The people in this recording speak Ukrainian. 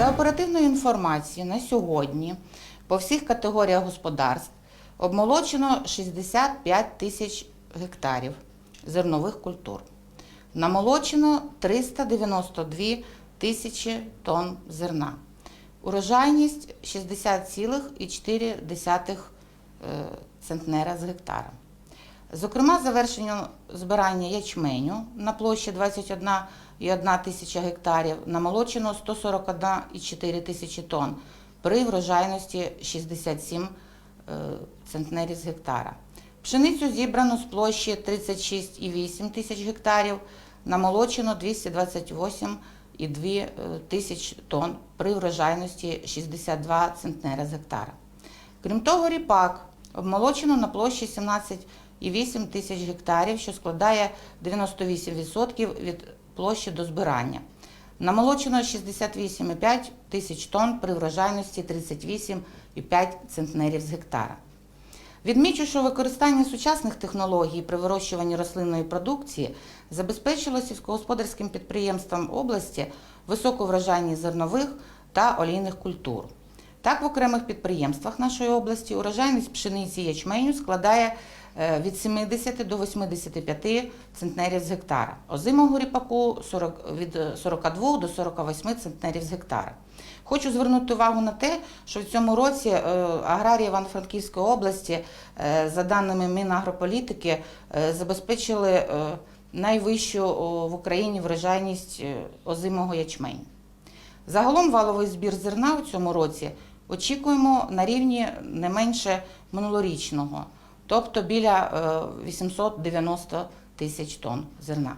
За оперативною інформацією на сьогодні по всіх категоріях господарств обмолочено 65 тисяч гектарів зернових культур. Намолочено 392 тисячі тонн зерна. Урожайність 60,4 е, центнера з гектара. Зокрема, завершено збирання ячменю на площі 21,1 тисяча гектарів, намолочено 141,4 тисячі тонн при врожайності 67 е, центнерів з гектара. Пшеницю зібрано з площі 36,8 тисяч гектарів, намолочено 228,2 е, тисяч тонн при врожайності 62 центнера з гектара. Крім того, ріпак обмолочено на площі 17,8 тисяч гектарів, що складає 98% від площі до збирання. Намолочено 68,5 тисяч тонн при врожайності 38,5 центнерів з гектара. Відмічу, що використання сучасних технологій при вирощуванні рослинної продукції забезпечило сільськогосподарським підприємствам області високу врожайність зернових та олійних культур. Так, в окремих підприємствах нашої області урожайність пшениці ячменю складає від 70 до 85 центнерів з гектара, озимого ріпаку 40, від 42 до 48 центнерів з гектара. Хочу звернути увагу на те, що в цьому році е, аграрії Івано-Франківської області, е, за даними Мінагрополітики, е, забезпечили е, найвищу в Україні врожайність е, озимого ячменю. Загалом валовий збір зерна у цьому році очікуємо на рівні не менше минулорічного, тобто біля е, 890 тисяч тонн зерна.